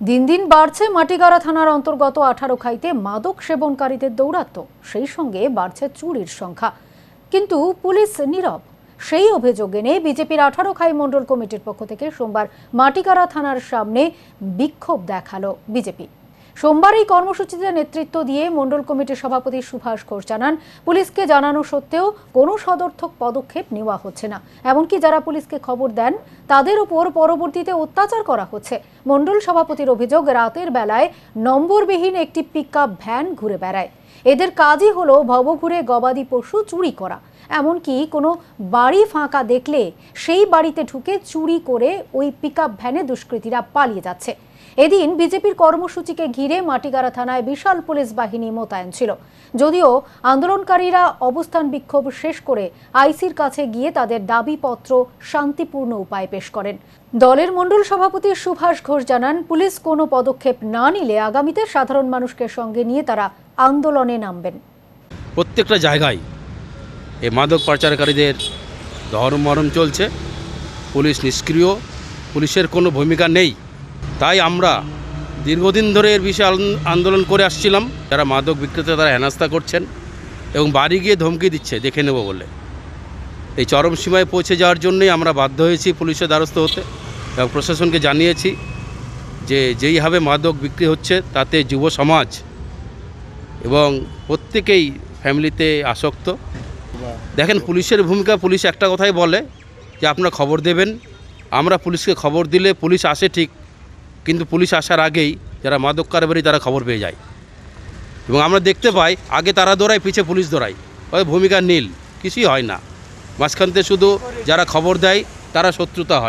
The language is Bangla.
দিন দিন বাড়ছে মাটিগাড়া থানার অন্তর্গত আঠারো খাইতে মাদক সেবনকারীদের দৌরাত্ম সেই সঙ্গে বাড়ছে চুরির সংখ্যা। কিন্তু পুলিশ নীরব। সেই অভিযোগ এনে বিজেপির আঠারো খাই মণ্ডল কমিটির পক্ষ থেকে সোমবার মাটিগাড়া থানার সামনে বিক্ষোভ দেখাল বিজেপি। সোমবার এই কর্মসূচিতে নেতৃত্ব দিয়ে মণ্ডল কমিটির সভাপতি সুভাষ ঘোষ জানান, পুলিশকে জানানো সত্ত্বেও কোনো সদর্থক পদক্ষেপ নেওয়া হচ্ছে না। এমনকি যারা পুলিশকে খবর দেন, তাদের উপর পরবর্তীতে অত্যাচার করা হচ্ছে। মণ্ডল সভাপতির অভিযোগ, রাতের বেলায় নম্বরবিহীন একটি পিকআপ ভ্যান ঘুরে বেড়ায়। এদের কাজই হলো ভবঘুরে গবাদি পশু চুরি করা। এমনকি কোনো বাড়ি ফাঁকা দেখলে সেই বাড়িতে ঢুকে চুরি করে ওই পিকআপ ভ্যানে দুষ্কৃতীরা পালিয়ে যাচ্ছে। এদিন বিজেপির কর্মসূচিকে ঘিরে মাটিগাড়া থানায় বিশাল পুলিশ বাহিনী মোতায়েন ছিল। যদিও আন্দোলনকারীরা অবস্থান বিক্ষোভ শেষ করে আইসির কাছে গিয়ে তাদের দাবিপত্র শান্তিপূর্ণ উপায়ে পেশ করেন। দলের মণ্ডল সভাপতি সুভাষ ঘোষ জানান, পুলিশ কোনো পদক্ষেপ না নিলে আগামীতে সাধারণ মানুষকে সঙ্গে নিয়ে তারা আন্দোলনে নামবেন। প্রত্যেকটা জায়গায় এই মাদক পাচারকারীদের ধর্মমরণ চলছে, পুলিশ নিষ্ক্রিয়, পুলিশের কোনো ভূমিকা নেই। তাই আমরা দীর্ঘদিন ধরে এর বিষয়ে আন্দোলন করে আসছিলাম। যারা মাদক বিক্রেতা তারা হেনাস্তা করছেন এবং বাড়ি গিয়ে ধমকি দিচ্ছে, দেখে নেব বলে। এই চরম সীমায় পৌঁছে যাওয়ার জন্যই আমরা বাধ্য হয়েছি পুলিশের দ্বারস্থ হতে এবং প্রশাসনকে জানিয়েছি যে যেইভাবে মাদক বিক্রি হচ্ছে, তাতে যুব সমাজ এবং প্রত্যেকেই ফ্যামিলিতে আসক্ত। দেখেন, পুলিশের ভূমিকা, পুলিশ একটা কথাই বলে যে আপনারা খবর দেবেন। আমরা পুলিশকে খবর দিলে পুলিশ আসে ঠিক, কিন্তু পুলিশ আসার আগেই যারা মাদক কারবারি, তারা খবর পেয়ে যায়। এবং আমরা দেখতে পাই, আগে তারা দৌড়ায়, পিছে পুলিশ দৌড়ায়। ওই ভূমিকা নীল, কিছুই হয় না। মাঝখানতে শুধু যারা খবর দেয়, তারা শত্রুতা হয়।